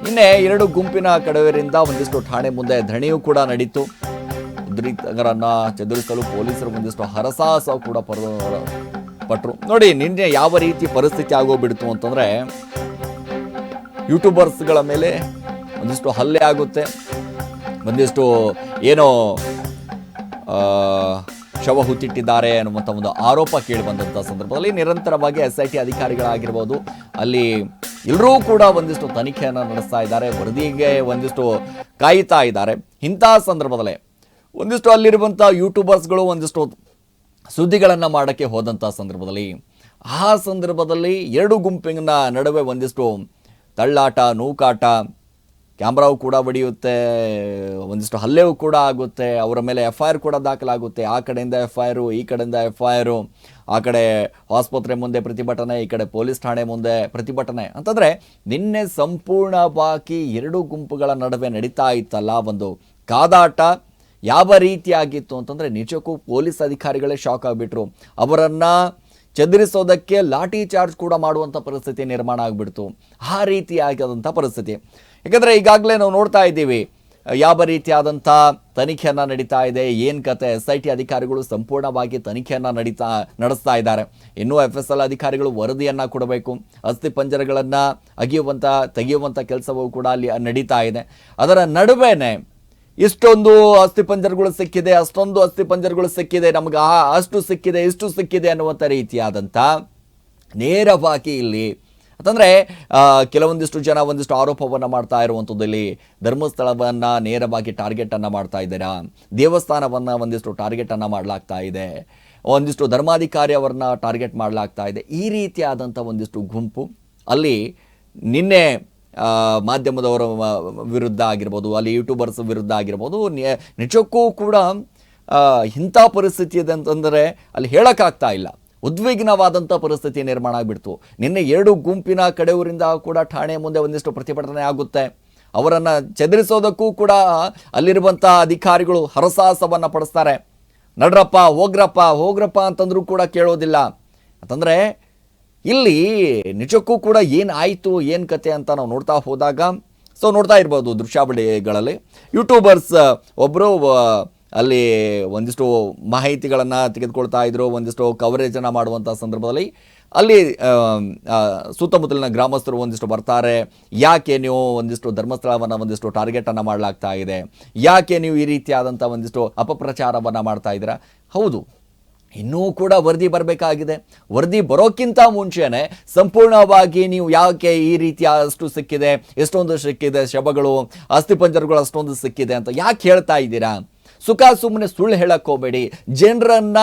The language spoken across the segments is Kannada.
ನಿನ್ನೆ ಎರಡು ಗುಂಪಿನ ಕಡವೆರಿಂದ ಒಂದಿಷ್ಟು ಠಾಣೆ ಮುಂದೆ ಧರಣಿಯೂ ಕೂಡ ನಡೀತು. ಉದ್ರಿಕ್ತರನ್ನ ಚದುರಿಸಲು ಪೊಲೀಸರು ಒಂದಿಷ್ಟು ಹರಸಾಹಸ ಕೂಡ ಪರ, ಪಟ್ರು. ನೋಡಿ, ನಿನ್ನೆ ಯಾವ ರೀತಿ ಪರಿಸ್ಥಿತಿ ಆಗೋಗ್ಬಿಡ್ತು ಅಂತಂದ್ರೆ, ಯೂಟ್ಯೂಬರ್ಸ್ಗಳ ಮೇಲೆ ಒಂದಿಷ್ಟು ಹಲ್ಲೆ ಆಗುತ್ತೆ. ಒಂದಿಷ್ಟು ಏನೋ ಶವ ಹುತ್ತಿಟ್ಟಿದ್ದಾರೆ ಅನ್ನುವಂಥ ಒಂದು ಆರೋಪ ಕೇಳಿ ಬಂದಂಥ ಸಂದರ್ಭದಲ್ಲಿ ನಿರಂತರವಾಗಿ ಎಸ್ ಐ ಟಿ ಅಧಿಕಾರಿಗಳಾಗಿರ್ಬೋದು, ಅಲ್ಲಿ ಎಲ್ಲರೂ ಕೂಡ ಒಂದಿಷ್ಟು ತನಿಖೆಯನ್ನು ನಡೆಸ್ತಾ ಇದ್ದಾರೆ, ವರದಿಗೆ ಒಂದಿಷ್ಟು ಕಾಯ್ತಾ ಇದ್ದಾರೆ. ಇಂಥ ಸಂದರ್ಭದಲ್ಲೇ ಒಂದಿಷ್ಟು ಅಲ್ಲಿರುವಂಥ ಯೂಟ್ಯೂಬರ್ಸ್ಗಳು ಒಂದಿಷ್ಟು ಸುದ್ದಿಗಳನ್ನು ಮಾಡೋಕ್ಕೆ ಹೋದಂಥ ಸಂದರ್ಭದಲ್ಲಿ, ಆ ಸಂದರ್ಭದಲ್ಲಿ ಎರಡು ಗುಂಪಿನ ನಡುವೆ ಒಂದಿಷ್ಟು ತಳ್ಳಾಟ, ನೂಕಾಟ ಕ್ಯಾಮ್ರಾವು ಕೂಡ ಬಡಿಯುತ್ತೆ ಒಂದಿಷ್ಟು ಹಲ್ಲೆಯೂ ಕೂಡ ಆಗುತ್ತೆ, ಅವರ ಮೇಲೆ ಎಫ್ ಐ ಆರ್ ಕೂಡ ದಾಖಲಾಗುತ್ತೆ, ಆ ಕಡೆಯಿಂದ ಎಫ್ ಐ ಆರು ಈ ಕಡೆಯಿಂದ ಎಫ್ ಐ ಆರು ಆ ಕಡೆ ಆಸ್ಪತ್ರೆ ಮುಂದೆ ಪ್ರತಿಭಟನೆ, ಈ ಕಡೆ ಪೊಲೀಸ್ ಠಾಣೆ ಮುಂದೆ ಪ್ರತಿಭಟನೆ. ಅಂತಂದರೆ, ನಿನ್ನೆ ಸಂಪೂರ್ಣವಾಗಿ ಎರಡು ಗುಂಪುಗಳ ನಡುವೆ ನಡೀತಾ ಇತ್ತಲ್ಲ ಒಂದು ಕಾದಾಟ? ಯಾವ ರೀತಿಯಾಗಿತ್ತು ಅಂತಂದರೆ, ನಿಜಕ್ಕೂ ಪೊಲೀಸ್ ಅಧಿಕಾರಿಗಳೇ ಶಾಕ್ ಆಗಿಬಿಟ್ರು. ಅವರನ್ನು ಚದುರಿಸೋದಕ್ಕೆ ಲಾಠಿ ಚಾರ್ಜ್ ಕೂಡ ಮಾಡುವಂಥ ಪರಿಸ್ಥಿತಿ ನಿರ್ಮಾಣ ಆಗಿಬಿಡ್ತು. ಆ ರೀತಿಯಾಗಿದಂಥ ಪರಿಸ್ಥಿತಿ. ಯಾಕಂದರೆ ಈಗಾಗಲೇ ನಾವು ನೋಡ್ತಾ ಇದ್ದೀವಿ, ಯಾವ ರೀತಿಯಾದಂಥ ತನಿಖೆಯನ್ನು ನಡೀತಾ ಇದೆ, ಏನು ಕತೆ ಎಸ್ ಐ ಟಿ ಅಧಿಕಾರಿಗಳು ಸಂಪೂರ್ಣವಾಗಿ ತನಿಖೆಯನ್ನು ನಡೀತಾ, ನಡೆಸ್ತಾ ಇದ್ದಾರೆ. ಇನ್ನೂ ಎಫ್ ಎಸ್ ಎಲ್ ಅಧಿಕಾರಿಗಳು ವರದಿಯನ್ನು ಕೊಡಬೇಕು ಅಸ್ಥಿ ಪಂಜರಗಳನ್ನು ಅಗಿಯುವಂಥ, ತೆಗೆಯುವಂಥ ಕೆಲಸವೂ ಕೂಡ ಅಲ್ಲಿ ನಡೀತಾ ಇದೆ. ಅದರ ನಡುವೆನೇ ಇಷ್ಟೊಂದು ಅಸ್ಥಿಪಂಜರಗಳು ಸಿಕ್ಕಿದೆ, ಅಷ್ಟೊಂದು ಅಸ್ಥಿಪಂಜರಗಳು ಸಿಕ್ಕಿದೆ, ನಮ್ಗೆ ಆ, ಅಷ್ಟು ಸಿಕ್ಕಿದೆ, ಇಷ್ಟು ಸಿಕ್ಕಿದೆ ಅನ್ನುವಂಥ ರೀತಿಯಾದಂಥ ನೇರವಾಗಿ ಇಲ್ಲಿ ಅಂತಂದರೆ ಕೆಲವೊಂದಿಷ್ಟು ಜನ ಒಂದಿಷ್ಟು ಆರೋಪವನ್ನು ಮಾಡ್ತಾ ಇರುವಂಥದ್ದು ಇಲ್ಲಿ. ಧರ್ಮಸ್ಥಳವನ್ನು ನೇರವಾಗಿ ಟಾರ್ಗೆಟನ್ನು ಮಾಡ್ತಾ ಇದ್ದೀರಾ? ದೇವಸ್ಥಾನವನ್ನು ಒಂದಿಷ್ಟು ಟಾರ್ಗೆಟನ್ನು ಮಾಡಲಾಗ್ತಾ ಇದೆ. ಒಂದಿಷ್ಟು ಧರ್ಮಾಧಿಕಾರಿ ಅವರನ್ನ ಟಾರ್ಗೆಟ್ ಮಾಡಲಾಗ್ತಾ ಇದೆ. ಈ ರೀತಿಯಾದಂಥ ಒಂದಿಷ್ಟು ಗುಂಪು ಅಲ್ಲಿ ನಿನ್ನೆ ಮಾಧ್ಯಮದವರ ವಿರುದ್ಧ ಆಗಿರ್ಬೋದು, ಅಲ್ಲಿ ಯೂಟ್ಯೂಬರ್ಸ್ ವಿರುದ್ಧ ಆಗಿರ್ಬೋದು ನಿಜಕ್ಕೂ ಕೂಡ ಇಂಥ ಪರಿಸ್ಥಿತಿ ಇದೆ ಅಂತಂದರೆ ಅಲ್ಲಿ ಹೇಳೋಕ್ಕಾಗ್ತಾ ಇಲ್ಲ. ಉದ್ವಿಗ್ನವಾದಂಥ ಪರಿಸ್ಥಿತಿ ನಿರ್ಮಾಣ ಆಗಿಬಿಡ್ತು. ನಿನ್ನೆ ಎರಡು ಗುಂಪಿನ ಕಡೆಯವರಿಂದ ಕೂಡ ಠಾಣೆ ಮುಂದೆ ಒಂದಿಷ್ಟು ಪ್ರತಿಭಟನೆ ಆಗುತ್ತೆ. ಅವರನ್ನು ಚದುರಿಸೋದಕ್ಕೂ ಕೂಡ ಅಲ್ಲಿರುವಂಥ ಅಧಿಕಾರಿಗಳು ಹರಸಾಹಸವನ್ನು ಪಡಿಸ್ತಾರೆ. ನಡ್ರಪ್ಪ, ಹೋಗ್ರಪ್ಪ ಹೋಗ್ರಪ್ಪ ಅಂತಂದ್ರೂ ಕೂಡ ಕೇಳೋದಿಲ್ಲ. ಅಂತಂದರೆ ಇಲ್ಲಿ ನಿಜಕ್ಕೂ ಕೂಡ ಏನು ಆಯಿತು, ಏನು ಕತೆ ಅಂತ ನಾವು ನೋಡ್ತಾ ಹೋದಾಗ ಸೊ ನೋಡ್ತಾ ಇರ್ಬೋದು ದೃಶ್ಯಾವಳಿಗಳಲ್ಲಿ. ಯೂಟ್ಯೂಬರ್ಸ್ ಒಬ್ಬರು ಅಲ್ಲಿ ಒಂದಿಷ್ಟು ಮಾಹಿತಿಗಳನ್ನು ತೆಗೆದುಕೊಳ್ತಾ ಇದ್ರು, ಒಂದಿಷ್ಟು ಕವರೇಜನ್ನು ಮಾಡುವಂಥ ಸಂದರ್ಭದಲ್ಲಿ. ಅಲ್ಲಿ ಸುತ್ತಮುತ್ತಲಿನ ಗ್ರಾಮಸ್ಥರು ಒಂದಿಷ್ಟು ಬರ್ತಾರೆ. ಯಾಕೆ ನೀವು ಒಂದಿಷ್ಟು ಧರ್ಮಸ್ಥಳವನ್ನು ಒಂದಿಷ್ಟು ಟಾರ್ಗೆಟನ್ನು ಮಾಡಲಾಗ್ತಾ ಇದೆ? ಯಾಕೆ ನೀವು ಈ ರೀತಿಯಾದಂಥ ಒಂದಿಷ್ಟು ಅಪಪ್ರಚಾರವನ್ನು ಮಾಡ್ತಾ ಇದ್ದೀರಾ? ಹೌದು ಇನ್ನೂ ಕೂಡ ವರದಿ ಬರಬೇಕಾಗಿದೆ. ವರದಿ ಬರೋಕ್ಕಿಂತ ಮುಂಚೆನೆ ಸಂಪೂರ್ಣವಾಗಿ ನೀವು ಯಾಕೆ ಈ ರೀತಿಯ ಅಷ್ಟು ಸಿಕ್ಕಿದೆ, ಎಷ್ಟೊಂದು ಸಿಕ್ಕಿದೆ, ಶವಗಳು ಅಸ್ಥಿಪಂಜರಗಳು ಅಷ್ಟೊಂದು ಸಿಕ್ಕಿದೆ ಅಂತ ಯಾಕೆ ಹೇಳ್ತಾ ಇದ್ದೀರಾ? ಸುಖ ಸುಮ್ಮನೆ ಸುಳ್ಳು ಹೇಳಕ್ಕೆ ಹೋಗಬೇಡಿ. ಜನರನ್ನ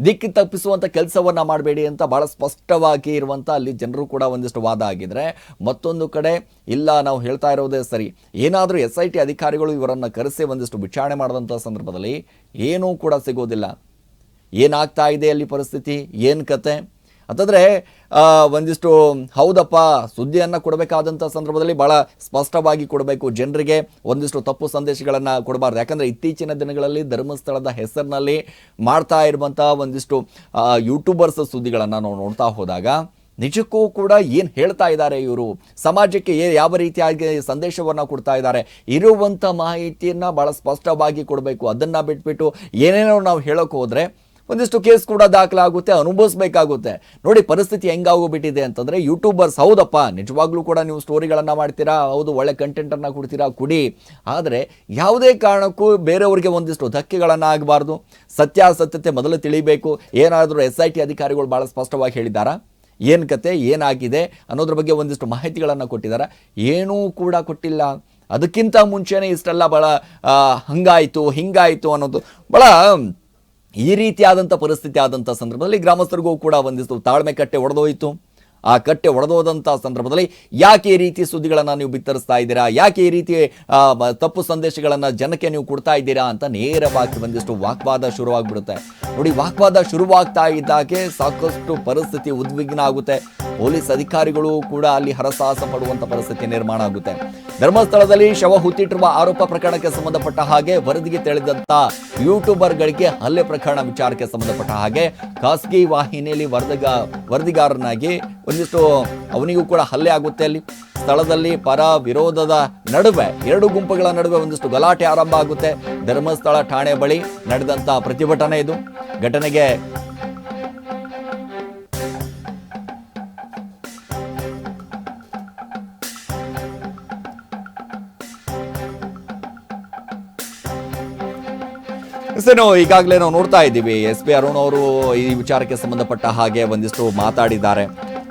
ದಿಕ್ಕಿ ತಪ್ಪಿಸುವಂಥ ಕೆಲಸವನ್ನು ಮಾಡಬೇಡಿ ಅಂತ ಭಾಳ ಸ್ಪಷ್ಟವಾಗಿ ಇರುವಂಥ ಅಲ್ಲಿ ಜನರು ಕೂಡ ಒಂದಿಷ್ಟು ವಾದ ಆಗಿದ್ರೆ ಮತ್ತೊಂದು ಕಡೆ ಇಲ್ಲ, ನಾವು ಹೇಳ್ತಾ ಇರೋದೇ ಸರಿ. ಏನಾದರೂ ಎಸ್ ಐ ಟಿ ಅಧಿಕಾರಿಗಳು ಇವರನ್ನು ಕರೆಸಿ ಒಂದಿಷ್ಟು ವಿಚಾರಣೆ ಮಾಡಿದಂಥ ಸಂದರ್ಭದಲ್ಲಿ ಏನೂ ಕೂಡ ಸಿಗೋದಿಲ್ಲ. ಏನಾಗ್ತಾ ಇದೆ ಅಲ್ಲಿ ಪರಿಸ್ಥಿತಿ? ಏನು ಕತೆ? ಅಂತಂದರೆ ಒಂದಿಷ್ಟು, ಹೌದಪ್ಪ, ಸುದ್ದಿಯನ್ನು ಕೊಡಬೇಕಾದಂಥ ಸಂದರ್ಭದಲ್ಲಿ ಭಾಳ ಸ್ಪಷ್ಟವಾಗಿ ಕೊಡಬೇಕು ಜನರಿಗೆ. ಒಂದಿಷ್ಟು ತಪ್ಪು ಸಂದೇಶಗಳನ್ನು ಕೊಡಬಾರ್ದು. ಯಾಕಂದರೆ ಇತ್ತೀಚಿನ ದಿನಗಳಲ್ಲಿ ಧರ್ಮಸ್ಥಳದ ಹೆಸರಿನಲ್ಲಿ ಮಾಡ್ತಾ ಇರುವಂಥ ಒಂದಿಷ್ಟು ಯೂಟ್ಯೂಬರ್ಸ್ ಸುದ್ದಿಗಳನ್ನು ನಾವು ನೋಡ್ತಾ ಹೋದಾಗ, ನಿಜಕ್ಕೂ ಕೂಡ ಏನು ಹೇಳ್ತಾ ಇದ್ದಾರೆ ಇವರು? ಸಮಾಜಕ್ಕೆ ಯಾವ ರೀತಿಯಾಗಿ ಸಂದೇಶವನ್ನು ಕೊಡ್ತಾ ಇದ್ದಾರೆ? ಇರುವಂಥ ಮಾಹಿತಿಯನ್ನು ಭಾಳ ಸ್ಪಷ್ಟವಾಗಿ ಕೊಡಬೇಕು. ಅದನ್ನು ಬಿಟ್ಬಿಟ್ಟು ಏನೇನೋ ನಾವು ಹೇಳೋಕೆ ಹೋದರೆ ಒಂದಿಷ್ಟು ಕೇಸ್ ಕೂಡ ದಾಖಲಾಗುತ್ತೆ, ಅನುಭವಿಸ್ಬೇಕಾಗುತ್ತೆ. ನೋಡಿ, ಪರಿಸ್ಥಿತಿ ಹೆಂಗಾಗೋಗ್ಬಿಟ್ಟಿದೆ ಅಂತಂದರೆ ಯೂಟ್ಯೂಬರ್ಸ್ ಹೌದಪ್ಪ, ನಿಜವಾಗ್ಲೂ ಕೂಡ ನೀವು ಸ್ಟೋರಿಗಳನ್ನು ಮಾಡ್ತೀರಾ, ಹೌದು, ಒಳ್ಳೆ ಕಂಟೆಂಟನ್ನು ಕೊಡ್ತೀರಾ, ಕುಡಿ. ಆದರೆ ಯಾವುದೇ ಕಾರಣಕ್ಕೂ ಬೇರೆಯವರಿಗೆ ಒಂದಿಷ್ಟು ಧಕ್ಕೆಗಳನ್ನು ಆಗಬಾರ್ದು. ಸತ್ಯಾಸತ್ಯತೆ ಮೊದಲು ತಿಳಿಬೇಕು. ಏನಾದರೂ ಎಸ್ ಐ ಟಿ ಅಧಿಕಾರಿಗಳು ಭಾಳ ಸ್ಪಷ್ಟವಾಗಿ ಹೇಳಿದ್ದಾರಾ? ಏನು ಕತೆ ಏನಾಗಿದೆ ಅನ್ನೋದ್ರ ಬಗ್ಗೆ ಒಂದಿಷ್ಟು ಮಾಹಿತಿಗಳನ್ನು ಕೊಟ್ಟಿದ್ದಾರೆ? ಏನೂ ಕೂಡ ಕೊಟ್ಟಿಲ್ಲ. ಅದಕ್ಕಿಂತ ಮುಂಚೆನೇ ಇಷ್ಟೆಲ್ಲ ಭಾಳ ಹಂಗಾಯಿತು, ಹಿಂಗಾಯಿತು ಅನ್ನೋದು. ಭಾಳ ಈ ರೀತಿಯಾದಂಥ ಪರಿಸ್ಥಿತಿ ಆದಂಥ ಸಂದರ್ಭದಲ್ಲಿ ಗ್ರಾಮಸ್ಥರಿಗೂ ಕೂಡ ಒಂದಿಷ್ಟು ತಾಳ್ಮೆ ಕಟ್ಟೆ ಒಡೆದೋಯಿತು. ಆ ಕಟ್ಟೆ ಒಡೆದೋದಂಥ ಸಂದರ್ಭದಲ್ಲಿ ಯಾಕೆ ಈ ರೀತಿ ಸುದ್ದಿಗಳನ್ನು ನೀವು ಬಿತ್ತರಿಸ್ತಾ ಇದ್ದೀರಾ? ಯಾಕೆ ಈ ರೀತಿ ತಪ್ಪು ಸಂದೇಶಗಳನ್ನು ಜನಕ್ಕೆ ನೀವು ಕೊಡ್ತಾ ಇದ್ದೀರಾ ಅಂತ ನೇರವಾಗಿ ಒಂದಿಷ್ಟು ವಾಗ್ವಾದ ಶುರುವಾಗ್ಬಿಡುತ್ತೆ. ನೋಡಿ, ವಾಗ್ವಾದ ಶುರುವಾಗ್ತಾ ಇದ್ದಾಗೆ ಸಾಕಷ್ಟು ಪರಿಸ್ಥಿತಿ ಉದ್ವಿಗ್ನ ಆಗುತ್ತೆ. ಪೊಲೀಸ್ ಅಧಿಕಾರಿಗಳು ಕೂಡ ಅಲ್ಲಿ ಹರಸಾಹಸ ಪಡುವಂಥ ಪರಿಸ್ಥಿತಿ ನಿರ್ಮಾಣ ಆಗುತ್ತೆ. ಧರ್ಮಸ್ಥಳದಲ್ಲಿ ಶವ ಹುತ್ತಿಟ್ಟಿರುವ ಆರೋಪ ಪ್ರಕರಣಕ್ಕೆ ಸಂಬಂಧಪಟ್ಟ ಹಾಗೆ ವರದಿಗೆ ತಿಳಿದಂತ ಯೂಟ್ಯೂಬರ್ಗಳಿಗೆ ಹಲ್ಲೆ ಪ್ರಕರಣ ವಿಚಾರಕ್ಕೆ ಸಂಬಂಧಪಟ್ಟ ಹಾಗೆ ಖಾಸಗಿ ವಾಹಿನಿಯಲ್ಲಿ ವರದಿಗ, ವರದಿಗಾರನಾಗಿ ಒಂದಿಷ್ಟು ಅವನಿಗೂ ಕೂಡ ಹಲ್ಲೆ ಆಗುತ್ತೆ ಅಲ್ಲಿ. ಸ್ಥಳದಲ್ಲಿ ಪರ ವಿರೋಧದ ನಡುವೆ, ಎರಡು ಗುಂಪುಗಳ ನಡುವೆ ಒಂದಿಷ್ಟು ಗಲಾಟೆ ಆರಂಭ ಆಗುತ್ತೆ. ಧರ್ಮಸ್ಥಳ ಠಾಣೆ ಬಳಿ ನಡೆದಂತ ಪ್ರತಿಭಟನೆ ಇದು. ಘಟನೆಗೆ ಏನು ಈಗಾಗಲೇ ನಾವು ನೋಡ್ತಾ ಇದ್ದೀವಿ. ಎಸ್ ಪಿ ಅರುಣ್ ಅವರು ಈ ವಿಚಾರಕ್ಕೆ ಸಂಬಂಧಪಟ್ಟ ಹಾಗೆ ಒಂದಿಷ್ಟು ಮಾತಾಡಿದ್ದಾರೆ.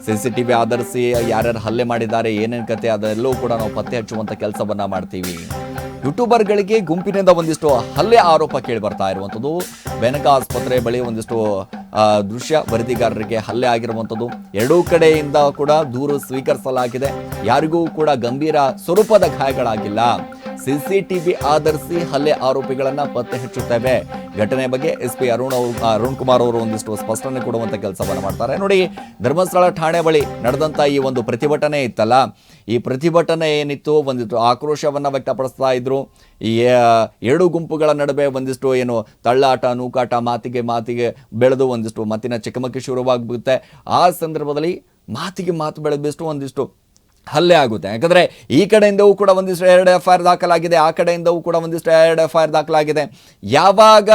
ಸಿ ಸಿ ಟಿ ವಿ ಆಧರಿಸಿ ಯಾರ್ಯಾರು ಹಲ್ಲೆ ಮಾಡಿದ್ದಾರೆ, ಏನೇನು ಕತೆ, ಅದೆಲ್ಲವೂ ಕೂಡ ನಾವು ಪತ್ತೆ ಹಚ್ಚುವಂಥ ಕೆಲಸವನ್ನು ಮಾಡ್ತೀವಿ. ಯೂಟ್ಯೂಬರ್ಗಳಿಗೆ ಗುಂಪಿನಿಂದ ಒಂದಿಷ್ಟು ಹಲ್ಲೆ ಆರೋಪ ಕೇಳಿ ಬರ್ತಾ ಇರುವಂಥದ್ದು. ಬೆನಕ ಆಸ್ಪತ್ರೆ ಬಳಿ ಒಂದಿಷ್ಟು ದೃಶ್ಯ ವರದಿಗಾರರಿಗೆ ಹಲ್ಲೆ ಆಗಿರುವಂಥದ್ದು. ಎರಡೂ ಕಡೆಯಿಂದ ಕೂಡ ದೂರು ಸ್ವೀಕರಿಸಲಾಗಿದೆ. ಯಾರಿಗೂ ಕೂಡ ಗಂಭೀರ ಸ್ವರೂಪದ ಗಾಯಗಳಾಗಿಲ್ಲ. ಸಿಸಿಟಿವಿ ಆಧರಿಸಿ ಹಲ್ಲೆ ಆರೋಪಿಗಳನ್ನ ಪತ್ತೆ ಹಚ್ಚುತ್ತೇವೆ. ಘಟನೆ ಬಗ್ಗೆ ಎಸ್ ಪಿ ಅರುಣ್ ಅವರು ಅರುಣ್ ಕುಮಾರ್ ಅವರು ಒಂದಿಷ್ಟು ಸ್ಪಷ್ಟನೆ ಕೊಡುವಂತ ಕೆಲಸವನ್ನು ಮಾಡ್ತಾರೆ. ನೋಡಿ, ಧರ್ಮಸ್ಥಳ ಠಾಣೆ ಬಳಿ ನಡೆದಂತ ಈ ಒಂದು ಪ್ರತಿಭಟನೆ ಇತ್ತಲ್ಲ, ಈ ಪ್ರತಿಭಟನೆ ಏನಿತ್ತು, ಒಂದಿಷ್ಟು ಆಕ್ರೋಶವನ್ನ ವ್ಯಕ್ತಪಡಿಸ್ತಾ ಇದ್ರು. ಈ ಎರಡು ಗುಂಪುಗಳ ನಡುವೆ ಒಂದಿಷ್ಟು ಏನು ತಳ್ಳಾಟ, ನೂಕಾಟ, ಮಾತಿಗೆ ಮಾತಿಗೆ ಬೆಳೆದು ಒಂದಿಷ್ಟು ಮತ್ತಿನ ಚಕಮಕಿ ಶುರುವಾಗ್ಬಿಡುತ್ತೆ. ಆ ಸಂದರ್ಭದಲ್ಲಿ ಮಾತಿಗೆ ಮಾತು ಬೆಳೆದಿಷ್ಟು ಒಂದಿಷ್ಟು ಹಲ್ಲೆ ಆಗುತ್ತೆ. ಯಾಕಂದರೆ ಈ ಕಡೆಯಿಂದವೂ ಕೂಡ ಒಂದಿಷ್ಟು ಎರಡು ಎಫ್ ಐ ದಾಖಲಾಗಿದೆ, ಆ ಕಡೆಯಿಂದವೂ ಕೂಡ ಒಂದಿಷ್ಟು ಎರಡು ಎಫ್ ಐ ದಾಖಲಾಗಿದೆ. ಯಾವಾಗ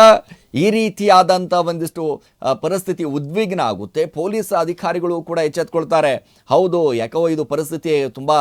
ಈ ರೀತಿಯಾದಂಥ ಒಂದಿಷ್ಟು ಪರಿಸ್ಥಿತಿ ಉದ್ವಿಗ್ನ ಆಗುತ್ತೆ, ಪೊಲೀಸ್ ಅಧಿಕಾರಿಗಳು ಕೂಡ ಎಚ್ಚೆತ್ಕೊಳ್ತಾರೆ, ಹೌದು, ಯಾಕೋ ಇದು ಪರಿಸ್ಥಿತಿ ತುಂಬ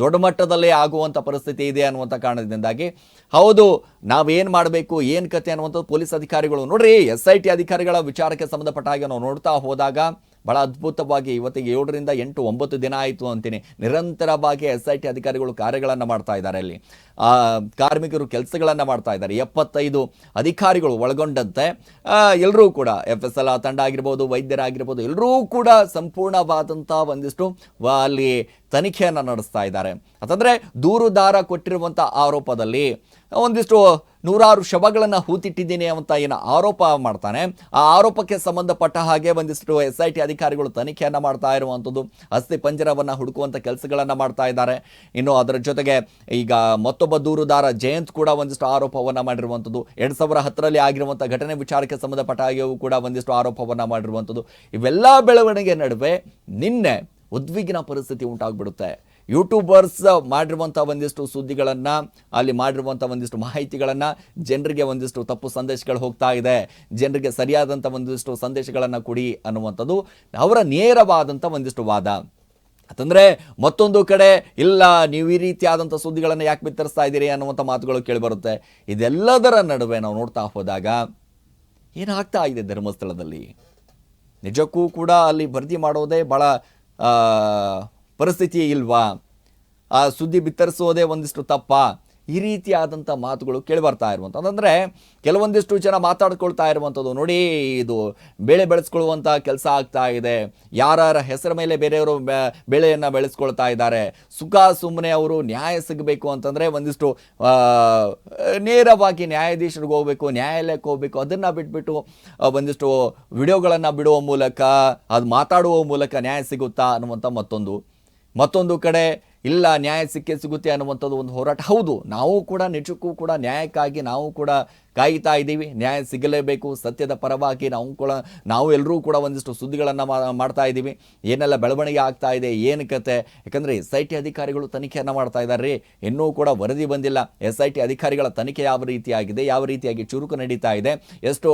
ದೊಡ್ಡ ಮಟ್ಟದಲ್ಲೇ ಆಗುವಂಥ ಪರಿಸ್ಥಿತಿ ಇದೆ ಅನ್ನುವಂಥ ಕಾರಣದಿಂದಾಗಿ. ಹೌದು, ನಾವೇನು ಮಾಡಬೇಕು, ಏನು ಕತೆ ಅನ್ನುವಂಥದ್ದು ಪೊಲೀಸ್ ಅಧಿಕಾರಿಗಳು. ನೋಡ್ರಿ, ಎಸ್ ಐ ಟಿ ಅಧಿಕಾರಿಗಳ ವಿಚಾರಕ್ಕೆ ಸಂಬಂಧಪಟ್ಟ ಹಾಗೆ ನಾವು ನೋಡ್ತಾ ಹೋದಾಗ ಬಹಳ ಅದ್ಭುತವಾಗಿ ಇವತ್ತಿಗೆ ಏಳರಿಂದ ಎಂಟು ಒಂಬತ್ತು ದಿನ ಆಯಿತು ಅಂತೀನಿ. ನಿರಂತರವಾಗಿ ಎಸ್ ಐ ಟಿ ಅಧಿಕಾರಿಗಳು ಕಾರ್ಯಗಳನ್ನು ಮಾಡ್ತಾ ಇದ್ದಾರೆ ಅಲ್ಲಿ. ಆ, ಕಾರ್ಮಿಕರು ಕೆಲಸಗಳನ್ನು ಮಾಡ್ತಾ ಇದ್ದಾರೆ. ಎಪ್ಪತ್ತೈದು ಅಧಿಕಾರಿಗಳು ಒಳಗೊಂಡಂತೆ ಎಲ್ಲರೂ ಕೂಡ ಎಫ್ ಎಸ್ ಎಲ್ ತಂಡ ಆಗಿರ್ಬೋದು ವೈದ್ಯರಾಗಿರ್ಬೋದು ಎಲ್ಲರೂ ಕೂಡ ಸಂಪೂರ್ಣವಾದಂಥ ಒಂದಿಷ್ಟು ಅಲ್ಲಿ ತನಿಖೆಯನ್ನು ನಡೆಸ್ತಾ ಇದ್ದಾರೆ. ಅಂತಂದರೆ ದೂರುದಾರ ಕೊಟ್ಟಿರುವಂಥ ಆರೋಪದಲ್ಲಿ ಒಂದಿಷ್ಟು ನೂರಾರು ಶವಗಳನ್ನು ಹೂತಿಟ್ಟಿದ್ದೀನಿ ಅಂತ ಏನು ಆರೋಪ ಮಾಡ್ತಾನೆ. ಆ ಆರೋಪಕ್ಕೆ ಸಂಬಂಧಪಟ್ಟ ಹಾಗೆ ಒಂದಿಷ್ಟು ಎಸ್ ಐ ಟಿ ಅಧಿಕಾರಿಗಳು ತನಿಖೆಯನ್ನು ಮಾಡ್ತಾ ಇರುವಂಥದ್ದು ಅಸ್ಥಿ ಪಂಜರವನ್ನು ಹುಡುಕುವಂಥ ಕೆಲಸಗಳನ್ನು ಮಾಡ್ತಾ ಇದ್ದಾರೆ. ಇನ್ನು ಅದರ ಜೊತೆಗೆ ಈಗ ಮತ್ತೊಬ್ಬ ದೂರುದಾರ ಜಯಂತ್ ಕೂಡ ಒಂದಿಷ್ಟು ಆರೋಪವನ್ನು ಮಾಡಿರುವಂಥದ್ದು ಎರಡು ಸಾವಿರ ಹತ್ತರಲ್ಲಿ ಆಗಿರುವಂಥ ಘಟನೆ ವಿಚಾರಕ್ಕೆ ಸಂಬಂಧಪಟ್ಟ ಹಾಗೆಯೂ ಕೂಡ ಒಂದಿಷ್ಟು ಆರೋಪವನ್ನು ಮಾಡಿರುವಂಥದ್ದು ಇವೆಲ್ಲ ಬೆಳವಣಿಗೆ ನಡುವೆ ನಿನ್ನೆ ಉದ್ವಿಗ್ನ ಪರಿಸ್ಥಿತಿ ಉಂಟಾಗ್ಬಿಡುತ್ತೆ. ಯೂಟ್ಯೂಬರ್ಸ್ ಮಾಡಿರುವಂಥ ಒಂದಿಷ್ಟು ಸುದ್ದಿಗಳನ್ನು, ಅಲ್ಲಿ ಮಾಡಿರುವಂಥ ಒಂದಿಷ್ಟು ಮಾಹಿತಿಗಳನ್ನು ಜನರಿಗೆ ಒಂದಿಷ್ಟು ತಪ್ಪು ಸಂದೇಶಗಳು ಹೋಗ್ತಾ ಇದೆ. ಜನರಿಗೆ ಸರಿಯಾದಂಥ ಒಂದಿಷ್ಟು ಸಂದೇಶಗಳನ್ನು ಕೊಡಿ ಅನ್ನುವಂಥದ್ದು ಅವರ ನೇರವಾದಂಥ ಒಂದಿಷ್ಟು ವಾದ. ಯಾಕಂದರೆ ಮತ್ತೊಂದು ಕಡೆ, ಇಲ್ಲ, ನೀವು ಈ ರೀತಿಯಾದಂಥ ಸುದ್ದಿಗಳನ್ನು ಯಾಕೆ ಬಿತ್ತರಿಸ್ತಾ ಇದ್ದೀರಿ ಅನ್ನುವಂಥ ಮಾತುಗಳು ಕೇಳಿಬರುತ್ತೆ. ಇದೆಲ್ಲದರ ನಡುವೆ ನಾವು ನೋಡ್ತಾ ಹೋದಾಗ ಏನಾಗ್ತಾ ಇದೆ ಧರ್ಮಸ್ಥಳದಲ್ಲಿ? ನಿಜಕ್ಕೂ ಕೂಡ ಅಲ್ಲಿ ಭರ್ತಿ ಮಾಡೋದೇ ಭಾಳ ಪರಿಸ್ಥಿತಿ ಇಲ್ವಾ? ಆ ಸುದ್ದಿ ಬಿತ್ತರಿಸೋದೇ ಒಂದಿಷ್ಟು ತಪ್ಪ. ಈ ರೀತಿಯಾದಂಥ ಮಾತುಗಳು ಕೇಳಿಬರ್ತಾ ಇರುವಂಥದ್ದು ಅಂದರೆ ಕೆಲವೊಂದಿಷ್ಟು ಜನ ಮಾತಾಡ್ಕೊಳ್ತಾ ಇರುವಂಥದ್ದು ನೋಡಿ, ಇದು ಬೆಳೆ ಬೆಳೆಸ್ಕೊಳ್ಳುವಂಥ ಕೆಲಸ ಆಗ್ತಾ ಇದೆ. ಯಾರ ಹೆಸರ ಮೇಲೆ ಬೇರೆಯವರು ಬೆಳೆಯನ್ನು ಬೆಳೆಸ್ಕೊಳ್ತಾ ಇದ್ದಾರೆ. ಸುಖ ಸುಮ್ಮನೆ ಅವರು ನ್ಯಾಯ ಸಿಗಬೇಕು ಅಂತಂದರೆ ಒಂದಿಷ್ಟು ನೇರವಾಗಿ ನ್ಯಾಯಾಧೀಶರಿಗೆ ಹೋಗಬೇಕು, ನ್ಯಾಯಾಲಯಕ್ಕೆ ಹೋಗಬೇಕು. ಅದನ್ನು ಬಿಟ್ಬಿಟ್ಟು ಒಂದಿಷ್ಟು ವಿಡಿಯೋಗಳನ್ನು ಬಿಡುವ ಮೂಲಕ, ಅದು ಮಾತಾಡುವ ಮೂಲಕ ನ್ಯಾಯ ಸಿಗುತ್ತಾ ಅನ್ನುವಂಥ ಮತ್ತೊಂದು ಮತ್ತೊಂದು ಕಡೆ, ಇಲ್ಲ, ನ್ಯಾಯ ಸಿಕ್ಕೇ ಸಿಗುತ್ತೆ ಅನ್ನುವಂಥದ್ದು ಒಂದು ಹೋರಾಟ. ಹೌದು, ನಾವು ಕೂಡ, ನಿಜಕ್ಕೂ ಕೂಡ ನ್ಯಾಯಕ್ಕಾಗಿ ನಾವು ಕೂಡ ಕಾಯ್ತಾ ಇದ್ದೀವಿ. ನ್ಯಾಯ ಸಿಗಲೇಬೇಕು. ಸತ್ಯದ ಪರವಾಗಿ ನಾವು ಕೂಡ, ನಾವು ಎಲ್ಲರೂ ಕೂಡ ಒಂದಿಷ್ಟು ಸುದ್ದಿಗಳನ್ನು ಮಾಡ್ತಾ ಇದ್ದೀವಿ. ಏನೆಲ್ಲ ಬೆಳವಣಿಗೆ ಆಗ್ತಾ ಇದೆ, ಏನು ಕತೆ? ಯಾಕಂದರೆ ಎಸ್ ಐ ಟಿ ಅಧಿಕಾರಿಗಳು ತನಿಖೆಯನ್ನು ಮಾಡ್ತಾ ಇದ್ದಾರೆ ಇನ್ನೂ ಕೂಡ ವರದಿ ಬಂದಿಲ್ಲ. ಎಸ್ ಐ ಟಿ ಅಧಿಕಾರಿಗಳ ತನಿಖೆ ಯಾವ ರೀತಿಯಾಗಿದೆ, ಯಾವ ರೀತಿಯಾಗಿ ಚುರುಕು ನಡೀತಾ ಇದೆ, ಎಷ್ಟು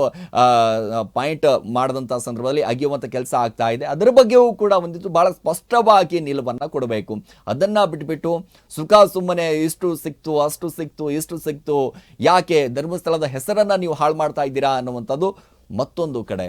ಪಾಯಿಂಟ್ ಮಾಡಿದಂಥ ಸಂದರ್ಭದಲ್ಲಿ ಅಗಿಯುವಂಥ ಕೆಲಸ ಆಗ್ತಾ ಇದೆ. ಅದರ ಬಗ್ಗೆಯೂ ಕೂಡ ಒಂದಿಷ್ಟು ಭಾಳ ಸ್ಪಷ್ಟವಾಗಿ ನಿಲುವನ್ನು ಕೊಡಬೇಕು. ಅದನ್ನು ಬಿಟ್ಬಿಟ್ಟು ಸುಖ ಸುಮ್ಮನೆ ಇಷ್ಟು ಸಿಕ್ತು, ಅಷ್ಟು ಸಿಕ್ತು, ಇಷ್ಟು ಸಿಕ್ತು. ಯಾಕೆ? ಧರ್ಮಸ್ಥಳದ ಹೆಸರನ್ನು ನೀವು ಹಾಳು ಮಾಡ್ತಾ ಇದ್ದೀರಾ ಅನ್ನುವಂಥದ್ದು ಮತ್ತೊಂದು ಕಡೆ.